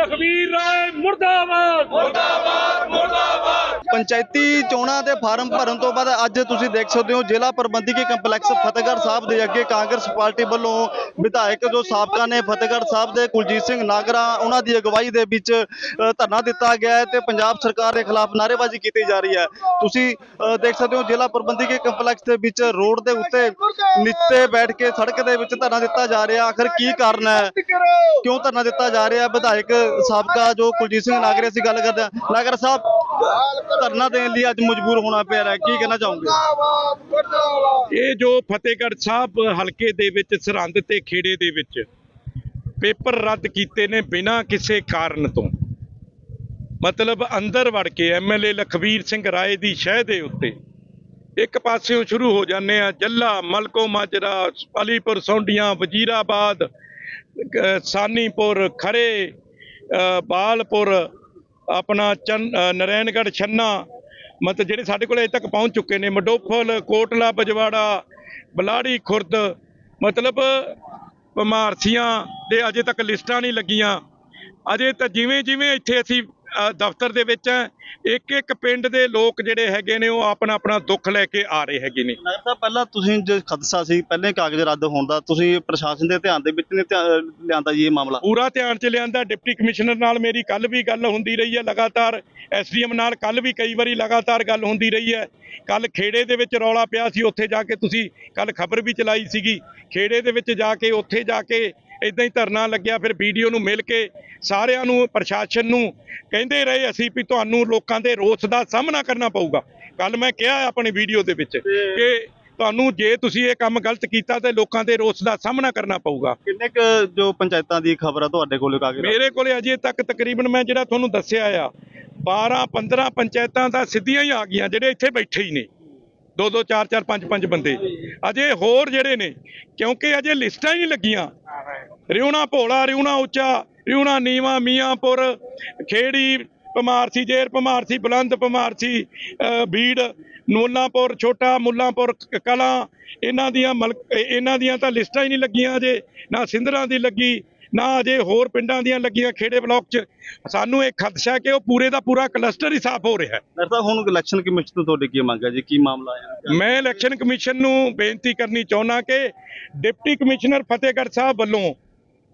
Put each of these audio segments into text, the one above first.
ਲਖਵੀਰ ਰਾਏ ਮੁਰਦਾਬਾਦ। ਪੰਚਾਇਤੀ ਚੋਣਾਂ ਦੇ ਫਾਰਮ ਭਰਨ ਤੋਂ ਬਾਅਦ ਅੱਜ ਤੁਸੀਂ ਦੇਖ ਸਕਦੇ ਹੋ ਜ਼ਿਲ੍ਹਾ ਪ੍ਰਬੰਧਕੀ ਕੰਪਲੈਕਸ ਫਤਿਹਗੜ੍ਹ ਸਾਹਿਬ ਦੇ ਅੱਗੇ ਕਾਂਗਰਸ ਪਾਰਟੀ ਵੱਲੋਂ ਵਿਧਾਇਕ ਜੋ ਸਾਬਕਾ ਨੇ ਫਤਿਹਗੜ੍ਹ ਸਾਹਿਬ ਦੇ ਕੁਲਜੀਤ ਸਿੰਘ ਨਾਗਰਾ, ਉਹਨਾਂ ਦੀ ਅਗਵਾਈ ਦੇ ਵਿੱਚ ਧਰਨਾ ਦਿੱਤਾ ਗਿਆ ਹੈ ਤੇ ਪੰਜਾਬ ਸਰਕਾਰ ਦੇ ਖਿਲਾਫ ਨਾਅਰੇਬਾਜ਼ੀ ਕੀਤੀ ਜਾ ਰਹੀ ਹੈ। ਤੁਸੀਂ ਦੇਖ ਸਕਦੇ ਹੋ ਜ਼ਿਲ੍ਹਾ ਪ੍ਰਬੰਧਕੀ ਕੰਪਲੈਕਸ ਦੇ ਵਿੱਚ ਰੋਡ ਦੇ ਉੱਤੇ ਨੀਚੇ ਬੈਠ ਕੇ ਸੜਕ ਦੇ ਵਿੱਚ ਧਰਨਾ ਦਿੱਤਾ ਜਾ ਰਿਹਾ। ਆਖਰ ਕੀ ਕਾਰਨ ਹੈ? ਕਿਉਂ ਧਰਨਾ ਦਿੱਤਾ ਜਾ ਰਿਹਾ? ਵਿਧਾਇਕ ਸਾਬਕਾ ਜੋ ਕੁਲਜੀਤ ਸਿੰਘ ਨਾਗਰੇ ਅਸੀਂ ਗੱਲ ਕਰਦੇ ਹਾਂ ਨਾਗਰ ਸਾਹਿਬ। ਧਰਨਾ ਦੇਣ ਲਈ ਅੱਜ ਮਜਬੂਰ ਹੋਣਾ ਪਿਆ ਹੈ ਕੀ ਕਹਿਣਾ ਚਾਹੋਗੇ? ਇਹ ਜੋ ਫਤਿਹਗੜ੍ਹ ਸਾਹਿਬ ਹਲਕੇ ਦੇ ਵਿੱਚ, ਸਰਹੰਦ ਤੇ ਖੇੜੇ ਦੇ ਵਿੱਚ ਪੇਪਰ ਰੱਦ ਕੀਤੇ ਨੇ ਬਿਨਾਂ ਕਿਸੇ ਕਾਰਨ ਤੋਂ। ਮਤਲਬ ਅੰਦਰ ਵੜ ਕੇ ਐਮਐਲਏ ਲਖਵੀਰ ਸਿੰਘ ਰਾਏ ਦੀ ਸ਼ਹਿ ਦੇ ਉੱਤੇ ਇੱਕ ਪਾਸਿਓਂ ਸ਼ੁਰੂ ਹੋ ਜਾਂਦੇ ਆ, ਜੱਲਾ, ਮਲਕੋ ਮਾਜਰਾ, ਅਲੀਪੁਰ, ਸੌਂਡੀਆਂ, ਵਜੀਰਾਬਾਦ ਸਾਨੀਪੁਰ, ਖਰੇ, ਅਹ ਬਾਲਪੁਰ ਆਪਣਾ ਚੰਨ ਅਹ ਨਰੈਣਗੜ੍ਹ ਛੰਨਾ, ਮਤਲਬ ਜਿਹੜੇ ਸਾਡੇ ਕੋਲ ਅਜੇ ਤੱਕ ਪਹੁੰਚ ਚੁੱਕੇ ਨੇ, ਮਡੋਫਲ, ਕੋਟਲਾ, ਬਜਵਾੜਾ, ਬਲਾੜੀ, ਖੁਰਦ, ਮਤਲਬ ਭਮਾਰਸੀਆਂ ਦੇ ਅਜੇ ਤੱਕ ਲਿਸਟਾਂ ਨਹੀਂ ਲੱਗੀਆਂ। ਅਜੇ ਤਾਂ ਜਿਵੇਂ ਜਿਵੇਂ ਇੱਥੇ ਅਸੀਂ ਦਫ਼ਤਰ ਦੇ ਵਿੱਚ ਇੱਕ ਇੱਕ ਪਿੰਡ ਦੇ ਲੋਕ ਜਿਹੜੇ ਹੈਗੇ ਨੇ ਉਹ ਆਪਣਾ ਆਪਣਾ ਦੁੱਖ ਲੈ ਕੇ ਆ ਰਹੇ ਹੈਗੇ ਨੇ। ਸਾਹਿਬ ਪਹਿਲਾਂ ਤੁਸੀਂ ਜੋ ਖਦਸ਼ਾ ਸੀ ਪਹਿਲੇ ਕਾਗਜ਼ ਰੱਦ ਹੋਣ ਦਾ ਤੁਸੀਂ ਪ੍ਰਸ਼ਾਸਨ ਦੇ ਧਿਆਨ ਦੇ ਵਿੱਚ ਨੇ ਲਿਆਂਦਾ ਜੀ ਇਹ ਮਾਮਲਾ? ਪੂਰਾ ਧਿਆਨ ਚ ਲਿਆਂਦਾ। ਡਿਪਟੀ ਕਮਿਸ਼ਨਰ ਨਾਲ ਮੇਰੀ ਕੱਲ ਵੀ ਗੱਲ ਹੁੰਦੀ ਰਹੀ ਹੈ ਲਗਾਤਾਰ। ਐਸਡੀਐਮ ਨਾਲ ਕੱਲ ਵੀ ਕਈ ਵਾਰੀ ਲਗਾਤਾਰ ਗੱਲ ਹੁੰਦੀ ਰਹੀ ਹੈ। ਕੱਲ ਖੇੜੇ ਦੇ ਵਿੱਚ ਰੌਲਾ ਪਿਆ ਸੀ ਉੱਥੇ ਜਾ ਕੇ ਤੁਸੀਂ ਕੱਲ ਖਬਰ ਵੀ ਚਲਾਈ ਸੀਗੀ। ਖੇੜੇ ਦੇ ਵਿੱਚ ਜਾ ਕੇ ਉੱਥੇ ਜਾ ਕੇ ਇਦਾਂ ਹੀ ਧਰਨਾ ਲੱਗਿਆ ਫਿਰ ਵੀਡੀਓ ਨੂੰ ਮਿਲ ਕੇ ਸਾਰਿਆਂ ਨੂੰ ਪ੍ਰਸ਼ਾਸਨ ਨੂੰ ਕਹਿੰਦੇ ਰਹੇ ਅਸੀਂ ਵੀ ਤੁਹਾਨੂੰ ਲੋਕਾਂ ਦੇ ਰੋਸ ਦਾ ਸਾਹਮਣਾ ਕਰਨਾ ਪਊਗਾ। ਕੱਲ ਮੈਂ ਕਿਹਾ ਆਪਣੀ ਵੀਡੀਓ ਦੇ ਵਿੱਚ ਕਿ ਤੁਹਾਨੂੰ ਜੇ ਤੁਸੀਂ ਇਹ ਕੰਮ ਗਲਤ ਕੀਤਾ ਤੇ ਲੋਕਾਂ ਦੇ ਰੋਸ ਦਾ ਸਾਹਮਣਾ ਕਰਨਾ ਪਊਗਾ। ਕਿੰਨੇ ਕੁ ਜੋ ਪੰਚਾਇਤਾਂ ਦੀ ਖਬਰ ਆ ਤੁਹਾਡੇ ਕੋਲ ਕਾਗਜ਼ ਮੇਰੇ ਕੋਲੇ ਅਜੇ ਤੱਕ ਤਕਰੀਬਨ ਮੈਂ ਜਿਹੜਾ ਤੁਹਾਨੂੰ ਦੱਸਿਆ ਆ 12 15 ਪੰਚਾਇਤਾਂ ਤਾਂ ਸਿੱਧੀਆਂ ਹੀ ਆ ਗਈਆਂ ਜਿਹੜੇ ਇੱਥੇ ਬੈਠੇ ਹੀ ਨੇ। ਦੋ ਦੋ ਚਾਰ ਚਾਰ ਪੰਜ ਪੰਜ ਬੰਦੇ। ਅਜੇ ਹੋਰ ਜਿਹੜੇ ਨੇ ਕਿਉਂਕਿ ਅਜੇ ਲਿਸਟਾਂ ਹੀ ਨਹੀਂ ਲੱਗੀਆਂ। ਰਿਉਣਾ ਭੋਲਾ ਰਿਉਣਾ ਉੱਚਾ ਰਿਉਣਾ ਨੀਵਾ ਮੀਆਂਪੁਰ ਖੇੜੀ ਭਮਾਰਸੀ ਜੇਰ ਭਮਾਰਸੀ ਬੁਲੰਦ ਭਮਾਰਸੀ ਅ, ਬੀੜ ਨੂਲਾਂਪੁਰ ਛੋਟਾ ਮੁੱਲਾਂਪੁਰ ਕਲਾਂ। ਇਹਨਾਂ ਦੀਆਂ ਇਹਨਾਂ ਦੀਆਂ ਤਾਂ ਲਿਸਟਾਂ ਹੀ ਨਹੀਂ ਲੱਗੀਆਂ ਅਜੇ ਨਾ ਸਿੰਧਰਾਂ ਦੀ ਲੱਗੀ ਨਾ ਅਜੇ ਹੋਰ ਪਿੰਡਾਂ ਦੀਆਂ ਲੱਗੀਆਂ ਖੇੜੇ ਬਲਾਕ 'ਚ। ਸਾਨੂੰ ਇਹ ਖਦਸ਼ਾ ਕਿ ਉਹ ਪੂਰੇ ਦਾ ਪੂਰਾ ਕਲਸਟਰ ਹੀ ਸਾਫ਼ ਹੋ ਰਿਹਾ ਹੈ। ਸਾਹਿਬ ਹੁਣ ਇਲੈਕਸ਼ਨ ਕਮਿਸ਼ਨ ਤੋਂ ਤੁਹਾਡੇ ਕੀ ਮੰਗ ਹੈ ਜੀ? ਕੀ ਮਾਮਲਾ ਹੈ? ਮੈਂ ਇਲੈਕਸ਼ਨ ਕਮਿਸ਼ਨ ਨੂੰ ਬੇਨਤੀ ਕਰਨੀ ਚਾਹੁੰਦਾ ਕਿ ਡਿਪਟੀ ਕਮਿਸ਼ਨਰ ਫਤਿਹਗੜ੍ਹ ਸਾਹਿਬ ਵੱਲੋਂ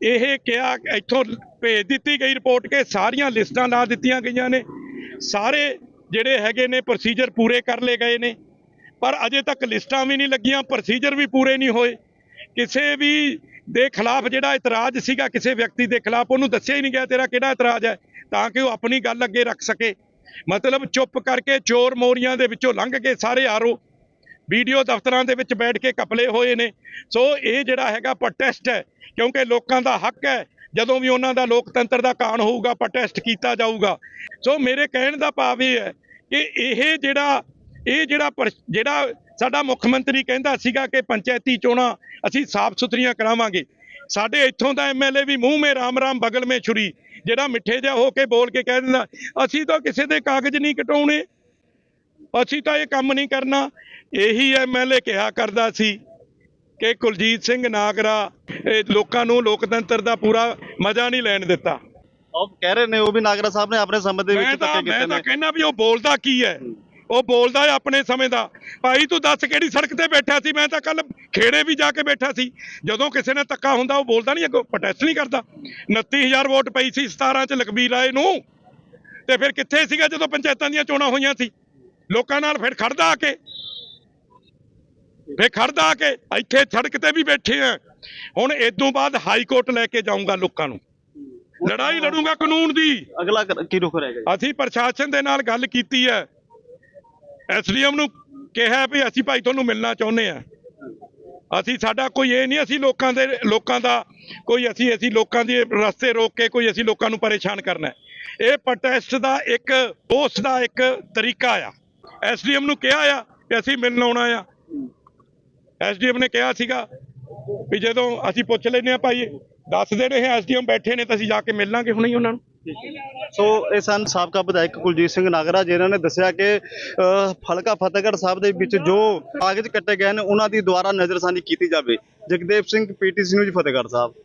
ਇਹ ਕਿਹਾ, ਇੱਥੋਂ ਭੇਜ ਦਿੱਤੀ ਗਈ ਰਿਪੋਰਟ ਕਿ ਸਾਰੀਆਂ ਲਿਸਟਾਂ ਲਾ ਦਿੱਤੀਆਂ ਗਈਆਂ ਨੇ। ਸਾਰੇ ਜਿਹੜੇ ਹੈਗੇ ਨੇ ਪ੍ਰੋਸੀਜਰ ਪੂਰੇ ਕਰ ਲਏ ਗਏ ਨੇ। ਪਰ ਅਜੇ ਤੱਕ ਲਿਸਟਾਂ ਵੀ ਨਹੀਂ ਲੱਗੀਆਂ ਪ੍ਰੋਸੀਜਰ ਵੀ ਪੂਰੇ ਨਹੀਂ ਹੋਏ। ਕਿਸੇ ਵੀ ਦੇ ਖਿਲਾਫ ਜਿਹੜਾ ਇਤਰਾਜ਼ ਸੀਗਾ, ਕਿਸੇ ਵਿਅਕਤੀ ਦੇ ਖਿਲਾਫ, ਉਹਨੂੰ ਦੱਸਿਆ ਹੀ ਨਹੀਂ ਗਿਆ ਤੇਰਾ ਕਿਹੜਾ ਇਤਰਾਜ਼ ਹੈ, ਤਾਂ ਕਿ ਉਹ ਆਪਣੀ ਗੱਲ ਅੱਗੇ ਰੱਖ ਸਕੇ। ਮਤਲਬ ਚੁੱਪ ਕਰਕੇ ਚੋਰ ਮੋਰੀਆਂ ਦੇ ਵਿੱਚੋਂ ਲੰਘ ਕੇ ਸਾਰੇ ਆਰੋ ਵੀਡੀਓ ਦਫ਼ਤਰਾਂ ਦੇ ਵਿੱਚ ਬੈਠ ਕੇ ਕਪਲੇ ਹੋਏ ਨੇ। ਸੋ ਇਹ ਜਿਹੜਾ ਹੈਗਾ ਪ੍ਰੋਟੈਸਟ ਹੈ, ਕਿਉਂਕਿ ਲੋਕਾਂ ਦਾ ਹੱਕ ਹੈ, ਜਦੋਂ ਵੀ ਉਹਨਾਂ ਦਾ ਲੋਕਤੰਤਰ ਦਾ ਕਾਣ ਹੋਊਗਾ ਪ੍ਰੋਟੈਸਟ ਕੀਤਾ ਜਾਊਗਾ। ਸੋ ਮੇਰੇ ਕਹਿਣ ਦਾ ਭਾਵ ਇਹ ਹੈ ਕਿ ਇਹ ਜਿਹੜਾ ਇਹ ਜਿਹੜਾ ਪਰ- ਜਿਹੜਾ ਸਾਡਾ ਮੁੱਖ ਮੰਤਰੀ ਕਹਿੰਦਾ ਸੀਗਾ ਕਿ ਪੰਚਾਇਤੀ ਚੋਣਾਂ ਅਸੀਂ ਸਾਫ਼ ਸੁਥਰੀਆਂ ਕਰਾਵਾਂਗੇ, ਸਾਡੇ ਇੱਥੋਂ ਦਾ ਐਮਐਲਏ ਵੀ ਮੂੰਹ ਮੇ ਰਾਮ ਰਾਮ, ਬਗਲ ਮੇ ਛੁਰੀ, ਜਿਹੜਾ ਮਿੱਠੇ ਜਿਹਾ ਹੋ ਕੇ ਬੋਲ ਕੇ ਕਹਿ ਦਿੰਦਾ, ਅਸੀਂ ਤਾਂ ਕਿਸੇ ਦੇ ਕਾਗਜ਼ ਨਹੀਂ ਕਟਾਉਣੇ। ਅਸੀਂ ਤਾਂ ਇਹ ਕੰਮ ਨਹੀਂ ਕਰਨਾ। ਇਹੀ ਐਮਐਲਏ ਕਿਹਾ ਕਰਦਾ ਸੀ ਕਿ ਕੁਲਜੀਤ ਸਿੰਘ ਨਾਗਰਾ ਲੋਕਾਂ ਨੂੰ ਲੋਕਤੰਤਰ ਦਾ ਪੂਰਾ ਮਜ਼ਾ ਨਹੀਂ ਲੈਣ ਦਿੱਤਾ। ਉਹ ਕਹਿ ਰਹੇ ਨੇ ਉਹ ਵੀ ਨਾਗਰਾ ਸਾਹਿਬ ਨੇ ਆਪਣੇ ਸਮੇਂ ਦੇ ਮੈਂ ਵਿੱਚ ਤਾਂ ਧੱਕੇ ਮੈਂ ਕੀਤੇ ਤਾਂ ਨੇ। ਕਹਿੰਦਾ ਵੀ ਉਹ ਬੋਲਦਾ ਕੀ ਹੈ? ਉਹ ਬੋਲਦਾ ਹੈ ਆਪਣੇ ਸਮੇਂ ਦਾ। ਭਾਈ ਤੂੰ ਦੱਸ ਕਿਹੜੀ ਸੜਕ ਤੇ ਬੈਠਾ ਸੀ? ਮੈਂ ਤਾਂ ਕੱਲ ਖੇੜੇ ਵੀ ਜਾ ਕੇ ਬੈਠਾ ਸੀ। ਜਦੋਂ ਕਿਸੇ ਨੇ ਧੱਕਾ ਹੁੰਦਾ ਉਹ ਬੋਲਦਾ ਨਹੀਂ ਅੱਗੋਂ ਪ੍ਰੋਟੈਸਟ ਨਹੀਂ ਕਰਦਾ। 29000 ਵੋਟ ਪਈ ਸੀ 17 ਚ ਲਖਬੀਰ ਰਾਏ ਨੂੰ। ਤੇ ਫਿਰ ਕਿੱਥੇ ਸੀਗਾ ਜਦੋਂ ਪੰਚਾਇਤਾਂ ਦੀਆਂ ਚੋਣਾਂ ਹੋਈਆਂ ਸੀ? ਲੋਕਾਂ ਨਾਲ ਫਿਰ ਖੜਦਾ ਆ ਕੇ। ਫਿਰ ਖੜਦਾ ਆ ਕੇ ਇੱਥੇ ਸੜਕ ਤੇ ਵੀ ਬੈਠੇ ਆ। ਹੁਣ ਇਦੋਂ ਬਾਅਦ ਹਾਈ ਕੋਰਟ ਲੈ ਕੇ ਜਾਊਂਗਾ ਲੋਕਾਂ ਨੂੰ। ਲੜਾਈ ਲੜੂੰਗਾ ਕਾਨੂੰਨ ਦੀ। ਅਗਲਾ ਕੀ ਰੁਖ ਰਹੇਗਾ ਜੀ ਅਸੀਂ ਪ੍ਰਸ਼ਾਸਨ ਦੇ ਨਾਲ ਗੱਲ ਕੀਤੀ ਹੈ ਐਸਡੀਐਮ ਨੂੰ ਕਿਹਾ ਵੀ ਅਸੀਂ ਭਾਈ ਤੁਹਾਨੂੰ ਮਿਲਣਾ ਚਾਹੁੰਦੇ ਆ। ਅਸੀਂ ਸਾਡਾ ਕੋਈ ਇਹ ਨਹੀਂ ਅਸੀਂ ਲੋਕਾਂ ਦੇ ਲੋਕਾਂ ਦਾ ਕੋਈ ਅਸੀਂ ਅਸੀਂ ਲੋਕਾਂ ਦੇ ਰਸਤੇ ਰੋਕ ਕੇ ਕੋਈ ਅਸੀਂ ਲੋਕਾਂ ਨੂੰ ਪਰੇਸ਼ਾਨ ਕਰਨਾ। ਹੈ। ਇਹ ਪ੍ਰੋਟੈਸਟ ਦਾ ਇੱਕ ਉਸ ਦਾ ਇੱਕ ਤਰੀਕਾ ਆ। ਐਸਡੀਐਮ ਨੂੰ ਕਿਹਾ ਆ ਕਿ ਅਸੀਂ ਮਿਲਣ ਆਉਣਾ ਆ। ਐਸਡੀਐਮ ਨੇ ਕਿਹਾ ਸੀਗਾ ਵੀ ਜਦੋਂ ਅਸੀਂ ਪੁੱਛ ਲੈਨੇ ਆ ਭਾਈ ਦੱਸ ਦੇਣੇ ਹੈ ਐਸਡੀਐਮ ਬੈਠੇ ਨੇ ਤਾਂ ਅਸੀਂ ਜਾ ਕੇ ਮਿਲਾਂਗੇ ਹੁਣੇ ਹੀ ਉਹਨਾਂ ਨੂੰ। ਸੋ ਇਹ ਸਨ ਸਾਬਕਾ ਵਿਧਾਇਕ ਕੁਲਜੀਤ ਸਿੰਘ ਨਾਗਰਾ ਜਿਨ੍ਹਾਂ ਨੇ ਦੱਸਿਆ ਕਿ ਅਹ, ਹਲਕਾ ਫਤਿਹਗੜ੍ਹ ਸਾਹਿਬ ਦੇ ਵਿੱਚ ਜੋ ਕਾਗਜ਼ ਕੱਟੇ ਗਏ ਨੇ ਉਹਨਾਂ ਦੀ ਦੁਆਰਾ ਨਜ਼ਰਸਾਨੀ ਕੀਤੀ ਜਾਵੇ। Jagdev Singh PTC news Fatehgarh Sahib.